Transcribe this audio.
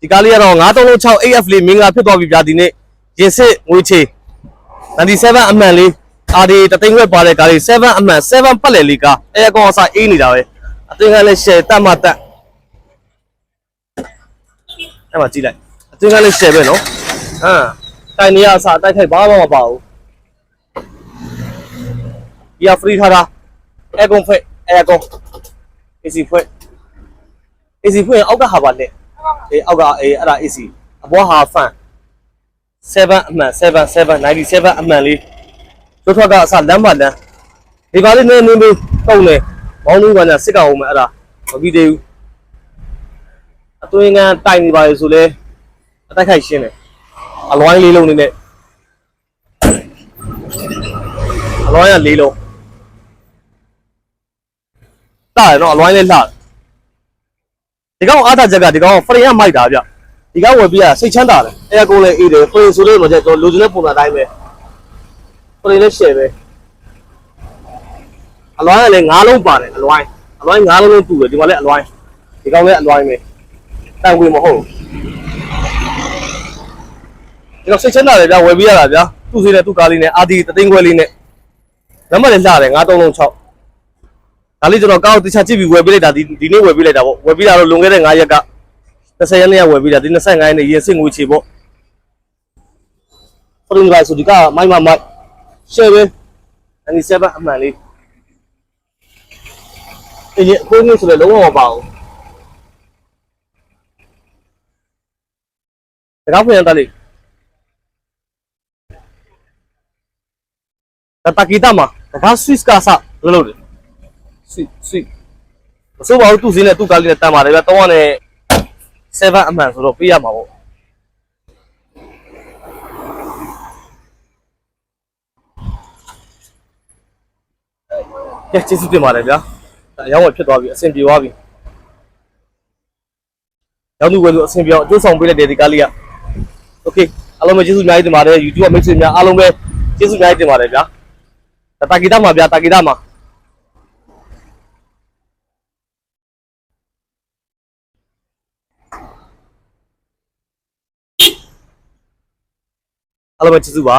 ဒီကားလေးကတော့9336 AF လေးမင်္ဂလာဖြစ်သွားပြီဗျာဒီနေ့ရင်စစ်ငွေချေ97အမှန်လေးအာဒီတသိန်းခွဲပါတဲ့ကားလေး7အမှန်7ပတ်လည်လေးကားအဲအကောင်အစားအေးနေတာပဲအသင်ကလည်းရှယ်တတ်မှတက်အဲ့မှာကြည့်လိုက်အသင်ကလည်းရှယ်ပဲနော်ဟမ်တိုင်နေရအစားတိုက်ခိုက်ဘာမှမပါဘူးဒီက free ထားတာအဲကွန်ဖွင့်အဲကွန် AC ဖွင့် AC ဖွင့်အောက်ကဟာပါနဲ့ အေးအောက်ကအေးအဲ့ဒါ AC အပေါ်ဟာ fan 7အမှန်7 7 97အမှန်လေးတို့ထွက်ကအစလမ်းမလမ်းဒီပါလေးနည်းနည်းလေးတုံးနေဘောင်းလေးကလည်းစစ်ကောင်အောင်မယ်အဲ့ဒါမပြီးသေးဘူးအသွင်ကန်းတိုင်နေပါလေဆိုလဲအတိုက်ခိုက်ရှင်းတယ်အလွိုင်းလေးလုံးနေနဲ့အလွိုင်းကလေးလုံးတားရတော့အလွိုင်းလေးလှတယ် ဒီကောင်အားသာချက်ကဒီကောင်ဖရင်ကမိုက်တာဗျဒီကောင်ဝယ်ပြီးရစိတ်ချမ်းသာတယ်အဲကုန်းလည်းအေးတယ်ဖရင်ဆိုလို့မကျတော့လိုချင်တဲ့ပုံစံတိုင်းပဲဖရင်လည်းရှယ်ပဲအလွိုင်းကလည်း၅လုံးပါတယ်အလွိုင်းအလွိုင်း၅လုံးလုံးတူတယ်ဒီမှာလည်းအလွိုင်းဒီကောင်လည်းအလွိုင်းပဲတန်ဝင်မဟုတ်ဒီကောင်စိတ်ချမ်းသာတယ်ဗျဝယ်ပြီးရတာဗျသူ့စီးနဲ့သူ့ကားလေးနဲ့အာဒီတသိန်းခွဲလေးနဲ့နံပါတ်လည်းလှတယ်93လုံး6 ဒါလေးကျွန်တော်ကောက်တခြားကြည့်ပြီးဝယ်ပေးလိုက်တာဒီဒီနေ့ဝယ်ပေးလိုက်တာပေါ့ဝယ်ပေးတာတော့လွန်ခဲ့တဲ့9ရက်က20ရက်နေ့ကဝယ်ပေးတာဒီ25ရက်နေ့ရင်စစ်ငွေချေပေါ့ဖရင်လိုက်ဆိုဒီကမိုက်မမိုက်ရှယ်ပဲ97အမှန်လေးအရင်အခုနေ့ဆိုလည်းလုံးဝမပါဘူးဒါကောက်ဖွင့်ရတာလေဒါတကီတာမှာဒါကဆွစ်ကစားလို့လို့ ဆွဆွမစိုးပါဘူးသူ့စင်းနဲ့သူ့ကားလေးနဲ့တန်ပါတယ်ဗျတောင်းရတဲ့7အမှန်ဆိုတော့ပေးရမှာပေါ့ကဲကျေးဇူးတင်ပါတယ်ဗျာအရောင်းဝယ်ဖြစ်သွားပြီအဆင်ပြေသွားပြီရောင်းသူဝယ်လို့အဆင်ပြေအောင်အကျိုးဆောင်ပေးလိုက်တယ်ဒီကားလေးကโอเคအားလုံးပဲကျေးဇူးအများကြီးတင်ပါတယ် YouTube ကမိတ်ဆွေများအားလုံးပဲကျေးဇူးအများကြီးတင်ပါတယ်ဗျာတာဂီတာမှာဗျာတာဂီတာမှာ အားလုံးပဲကျေးဇူးပါ